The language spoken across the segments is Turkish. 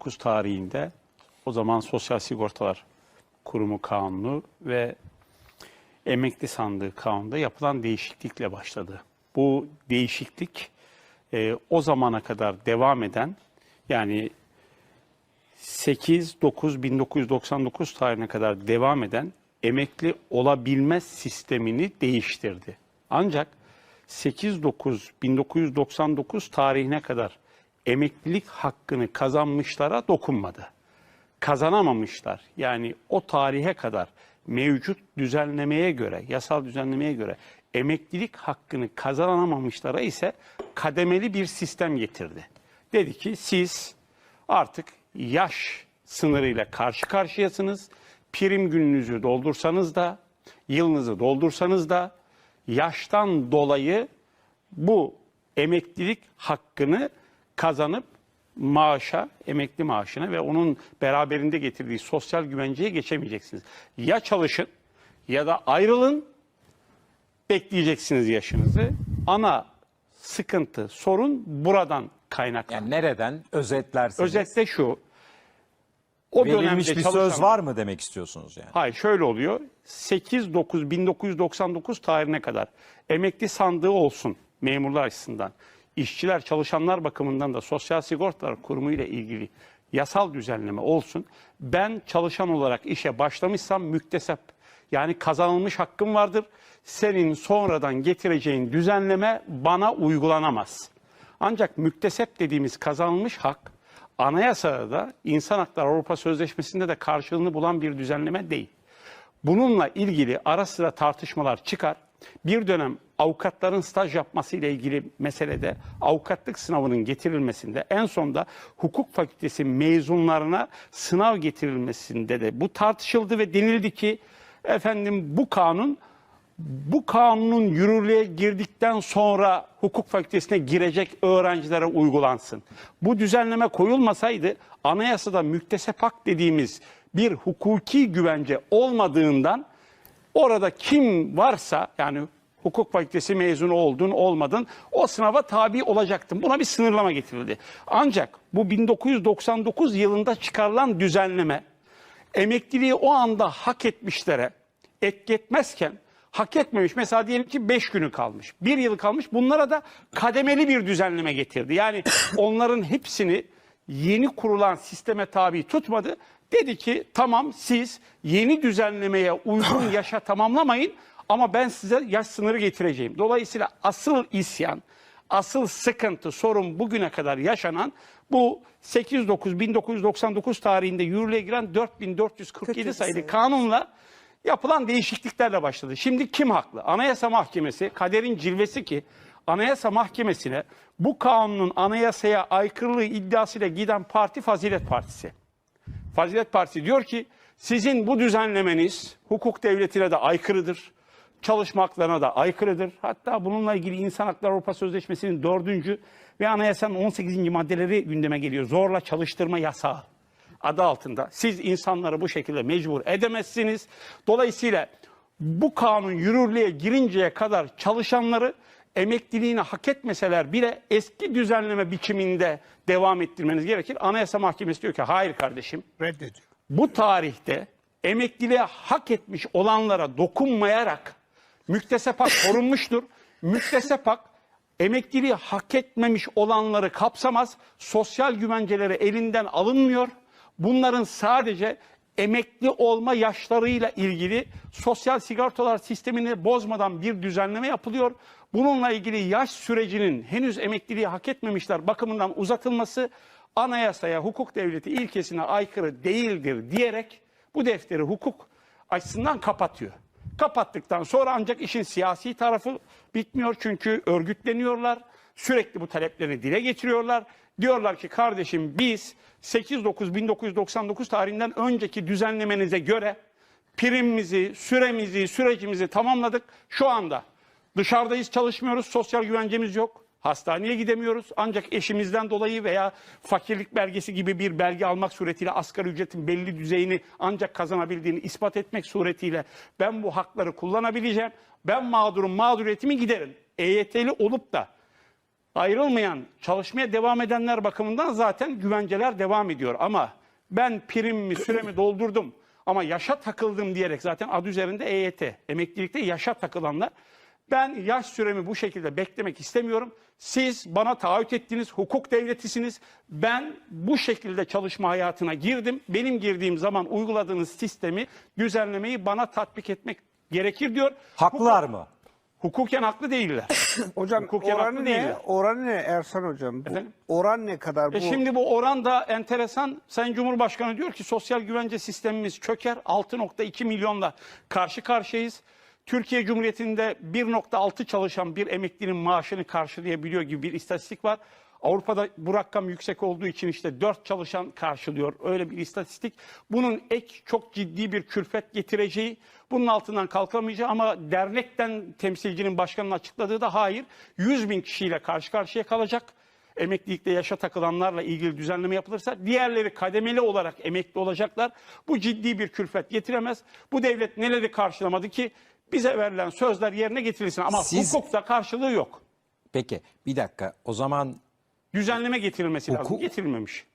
1999 tarihinde o zaman Sosyal Sigortalar Kurumu Kanunu ve Emekli Sandığı Kanunu'nda yapılan değişiklikle başladı. Bu değişiklik e, o zamana kadar devam eden yani 8-9-1999 tarihine kadar devam eden emekli olabilme sistemini değiştirdi. Ancak 8-9-1999 tarihine kadar emeklilik hakkını kazanmışlara dokunmadı. Kazanamamışlar. Yani o tarihe kadar mevcut düzenlemeye göre, yasal düzenlemeye göre emeklilik hakkını kazanamamışlara ise kademeli bir sistem getirdi. Dedi ki siz artık yaş sınırıyla karşı karşıyasınız. Prim gününüzü doldursanız da, yılınızı doldursanız da yaştan dolayı bu emeklilik hakkını kazanıp maaşa, emekli maaşına ve onun beraberinde getirdiği sosyal güvenceye geçemeyeceksiniz. Ya çalışın ya da ayrılın, bekleyeceksiniz yaşınızı. Ana sıkıntı, sorun buradan kaynaklı. Yani nereden özetlersiniz? Özetle şu. O Verilmiş dönemde bir söz çalışan- var mı demek istiyorsunuz yani? Hayır şöyle oluyor. 8-9 1999 tarihine kadar emekli sandığı olsun memurlar açısından. İşçiler çalışanlar bakımından da Sosyal Sigortalar Kurumu ile ilgili yasal düzenleme olsun. Ben çalışan olarak işe başlamışsam müktesep yani kazanılmış hakkım vardır. Senin sonradan getireceğin düzenleme bana uygulanamaz. Ancak müktesep dediğimiz kazanılmış hak anayasada da İnsan Hakları Avrupa Sözleşmesi'nde de karşılığını bulan bir düzenleme değil. Bununla ilgili ara sıra tartışmalar çıkar. Bir dönem avukatların staj yapması ile ilgili meselede avukatlık sınavının getirilmesinde en sonda hukuk fakültesi mezunlarına sınav getirilmesinde de bu tartışıldı ve denildi ki efendim bu kanun bu kanunun yürürlüğe girdikten sonra hukuk fakültesine girecek öğrencilere uygulansın. Bu düzenleme koyulmasaydı anayasada müktesep hak dediğimiz bir hukuki güvence olmadığından orada kim varsa yani hukuk fakültesi mezunu oldun olmadın o sınava tabi olacaktın. Buna bir sınırlama getirildi. Ancak bu 1999 yılında çıkarılan düzenleme emekliliği o anda hak etmişlere ekletmezken hak etmemiş. Mesela diyelim ki 5 günü kalmış, 1 yıl kalmış. Bunlara da kademeli bir düzenleme getirdi. Yani onların hepsini yeni kurulan sisteme tabi tutmadı. Dedi ki tamam siz yeni düzenlemeye uygun yaşa tamamlamayın ama ben size yaş sınırı getireceğim. Dolayısıyla asıl isyan, asıl sıkıntı, sorun bugüne kadar yaşanan bu 8-9-1999 tarihinde yürürlüğe giren 4447 sayılı kanunla yapılan değişikliklerle başladı. Şimdi kim haklı? Anayasa Mahkemesi, kaderin cilvesi ki Anayasa Mahkemesi'ne bu kanunun anayasaya aykırılığı iddiasıyla giden parti Fazilet Partisi. Fazilet Partisi diyor ki sizin bu düzenlemeniz hukuk devletine de aykırıdır. Çalışma da aykırıdır. Hatta bununla ilgili İnsan Hakları Avrupa Sözleşmesi'nin dördüncü ve anayasanın 18. maddeleri gündeme geliyor. Zorla çalıştırma yasağı adı altında. Siz insanları bu şekilde mecbur edemezsiniz. Dolayısıyla bu kanun yürürlüğe girinceye kadar çalışanları emekliliğini hak etmeseler bile eski düzenleme biçiminde devam ettirmeniz gerekir. Anayasa Mahkemesi diyor ki hayır kardeşim reddediyor. bu tarihte emekliliğe hak etmiş olanlara dokunmayarak müktesep hak korunmuştur. Müktesep hak emekliliği hak etmemiş olanları kapsamaz. Sosyal güvenceleri elinden alınmıyor. Bunların sadece emekli olma yaşlarıyla ilgili sosyal sigortalar sistemini bozmadan bir düzenleme yapılıyor. Bununla ilgili yaş sürecinin henüz emekliliği hak etmemişler bakımından uzatılması anayasaya, hukuk devleti ilkesine aykırı değildir diyerek bu defteri hukuk açısından kapatıyor. Kapattıktan sonra ancak işin siyasi tarafı bitmiyor çünkü örgütleniyorlar. Sürekli bu taleplerini dile getiriyorlar. Diyorlar ki kardeşim biz 8-9-1999 tarihinden önceki düzenlemenize göre primimizi, süremizi, sürecimizi tamamladık. Şu anda dışarıdayız çalışmıyoruz, sosyal güvencemiz yok. Hastaneye gidemiyoruz ancak eşimizden dolayı veya fakirlik belgesi gibi bir belge almak suretiyle asgari ücretin belli düzeyini ancak kazanabildiğini ispat etmek suretiyle ben bu hakları kullanabileceğim. Ben mağdurum, mağduriyetimi giderin. EYT'li olup da ayrılmayan, çalışmaya devam edenler bakımından zaten güvenceler devam ediyor. Ama ben primimi, süremi doldurdum ama yaşa takıldım diyerek zaten adı üzerinde EYT, emeklilikte yaşa takılanlar. Ben yaş süremi bu şekilde beklemek istemiyorum. Siz bana taahhüt ettiniz, hukuk devletisiniz. Ben bu şekilde çalışma hayatına girdim. Benim girdiğim zaman uyguladığınız sistemi, düzenlemeyi bana tatbik etmek gerekir diyor. Haklılar mı? Hukuken haklı değiller. Hocam Hukuken haklı oranı ne? değiller. Oranı ne Ersan hocam? Bu Efendim? oran ne kadar bu? E şimdi bu oran da enteresan. Sayın Cumhurbaşkanı diyor ki sosyal güvence sistemimiz çöker. 6.2 milyonla karşı karşıyayız. Türkiye Cumhuriyeti'nde 1.6 çalışan bir emeklinin maaşını karşılayabiliyor gibi bir istatistik var. Avrupa'da bu rakam yüksek olduğu için işte 4 çalışan karşılıyor. Öyle bir istatistik. Bunun ek çok ciddi bir külfet getireceği, bunun altından kalkamayacağı ama dernekten temsilcinin başkanının açıkladığı da hayır. 100 bin kişiyle karşı karşıya kalacak emeklilikte yaşa takılanlarla ilgili düzenleme yapılırsa diğerleri kademeli olarak emekli olacaklar. Bu ciddi bir külfet getiremez. Bu devlet neleri karşılamadı ki bize verilen sözler yerine getirilsin ama Siz- hukukta karşılığı yok. Peki bir dakika o zaman Düzenleme getirilmesi lazım. Getirilmemiş.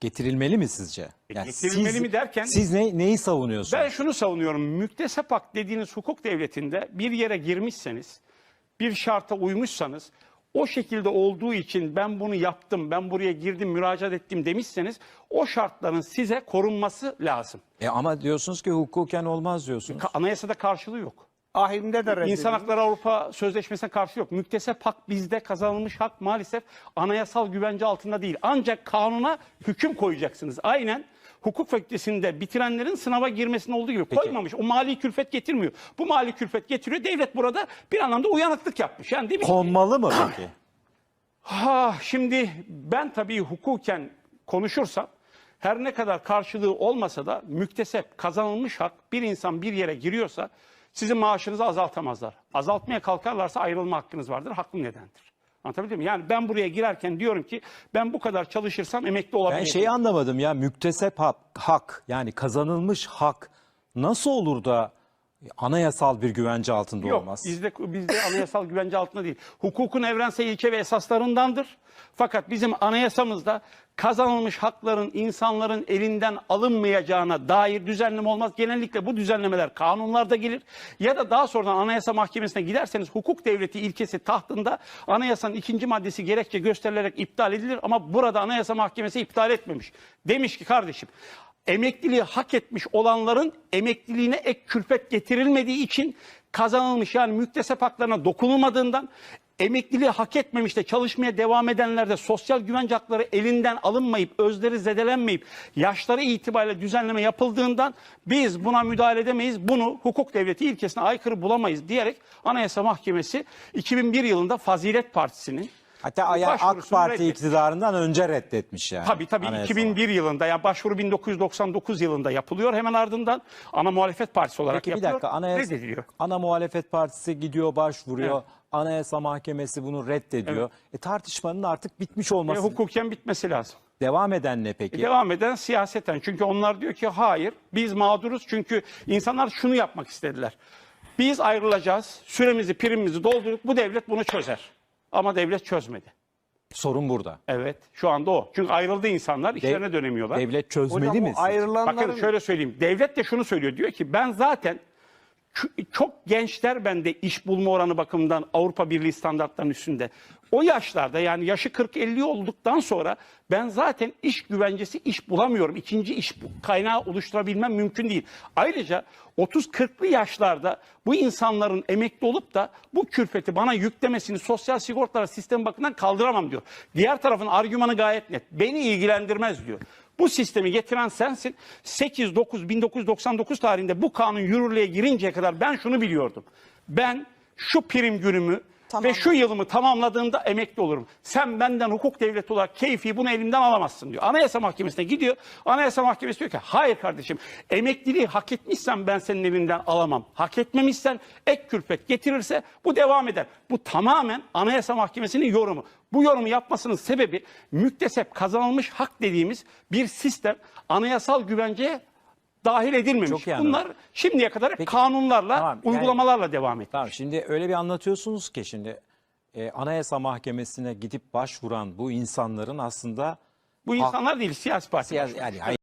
getirilmeli mi sizce? E, getirilmeli mi derken- Siz ne, neyi savunuyorsunuz? Ben şunu savunuyorum. Müktesep hak dediğiniz hukuk devletinde bir yere girmişseniz, bir şarta uymuşsanız, o şekilde olduğu için ben bunu yaptım, ben buraya girdim, müracaat ettim demişseniz o şartların size korunması lazım. E ama diyorsunuz ki hukuken olmaz diyorsunuz. Ka- Anayasada karşılığı yok. Ahimde de reddedildi. İnsan Hakları Avrupa Sözleşmesi'ne karşı yok. Müktesep hak bizde kazanılmış hak maalesef anayasal güvence altında değil. Ancak kanuna hüküm koyacaksınız. Aynen hukuk fakültesinde bitirenlerin sınava girmesine olduğu gibi koymamış. O mali külfet getirmiyor. Bu mali külfet getiriyor. Devlet burada bir anlamda uyanıklık yapmış. Yani demiş ki, Konmalı mı peki? Ha şimdi ben tabii hukuken konuşursam her ne kadar karşılığı olmasa da müktesep kazanılmış hak bir insan bir yere giriyorsa sizin maaşınızı azaltamazlar. Azaltmaya kalkarlarsa ayrılma hakkınız vardır. Haklı nedendir. Anlatabildim mi? Yani ben buraya girerken diyorum ki ben bu kadar çalışırsam emekli olabilirim. Ben şeyi anlamadım ya müktesep hak, hak yani kazanılmış hak nasıl olur da anayasal bir güvence altında Yok, olmaz? bizde, bizde anayasal güvence altında değil. Hukukun evrensel ilke ve esaslarındandır. Fakat bizim anayasamızda kazanılmış hakların insanların elinden alınmayacağına dair düzenleme olmaz. Genellikle bu düzenlemeler kanunlarda gelir. Ya da daha sonradan anayasa mahkemesine giderseniz hukuk devleti ilkesi tahtında anayasanın ikinci maddesi gerekçe gösterilerek iptal edilir. Ama burada anayasa mahkemesi iptal etmemiş. Demiş ki kardeşim emekliliği hak etmiş olanların emekliliğine ek külfet getirilmediği için kazanılmış yani müktesep haklarına dokunulmadığından emekliliği hak etmemiş de çalışmaya devam edenlerde sosyal güvence hakları elinden alınmayıp özleri zedelenmeyip yaşları itibariyle düzenleme yapıldığından biz buna müdahale edemeyiz. Bunu hukuk devleti ilkesine aykırı bulamayız diyerek Anayasa Mahkemesi 2001 yılında Fazilet Partisi'nin Hatta yani AK Parti reddetti. iktidarından önce reddetmiş yani. Tabii tabii anayasa 2001 yılında yani başvuru 1999 yılında yapılıyor. Hemen ardından ana muhalefet partisi olarak Peki bir yapılıyor. dakika anayasa, Reddediliyor. ana muhalefet partisi gidiyor başvuruyor. Evet. Anayasa Mahkemesi bunu reddediyor. E tartışmanın artık bitmiş olması. E, hukuken bitmesi lazım. Devam eden ne peki? E, devam eden siyaseten. Çünkü onlar diyor ki hayır biz mağduruz. Çünkü insanlar şunu yapmak istediler. Biz ayrılacağız. Süremizi primimizi doldurduk. Bu devlet bunu çözer. Ama devlet çözmedi. Sorun burada. Evet şu anda o. Çünkü ayrıldı insanlar işlerine dönemiyorlar. Devlet çözmeli Hocam mi? sizce? ayrılanların Bakın şöyle söyleyeyim. Devlet de şunu söylüyor. Diyor ki ben zaten ç- çok gençler bende iş bulma oranı bakımından Avrupa Birliği standartlarının üstünde. O yaşlarda yani yaşı 40-50 olduktan sonra ben zaten iş güvencesi iş bulamıyorum. İkinci iş kaynağı oluşturabilmem mümkün değil. Ayrıca 30-40'lı yaşlarda bu insanların emekli olup da bu külfeti bana yüklemesini sosyal sigortalar sistemi bakımından kaldıramam diyor. Diğer tarafın argümanı gayet net. Beni ilgilendirmez diyor. Bu sistemi getiren sensin. 8-9-1999 tarihinde bu kanun yürürlüğe girinceye kadar ben şunu biliyordum. Ben şu prim günümü ve şu yılımı tamamladığımda emekli olurum. Sen benden hukuk devleti olarak keyfi bunu elimden alamazsın diyor. Anayasa Mahkemesi'ne gidiyor. Anayasa Mahkemesi diyor ki hayır kardeşim emekliliği hak etmişsen ben senin elinden alamam. Hak etmemişsen ek külfet getirirse bu devam eder. Bu tamamen Anayasa Mahkemesi'nin yorumu. Bu yorumu yapmasının sebebi müktesep kazanılmış hak dediğimiz bir sistem anayasal güvenceye dahil edilmemiş. Çok iyi anladım. Bunlar şimdiye kadar Peki, kanunlarla, tamam, yani- uygulamalarla devam etti. Tamam şimdi öyle bir anlatıyorsunuz ki şimdi e, Anayasa Mahkemesi'ne gidip başvuran bu insanların aslında Bu insanlar değil siyasi parti. siyasi- yani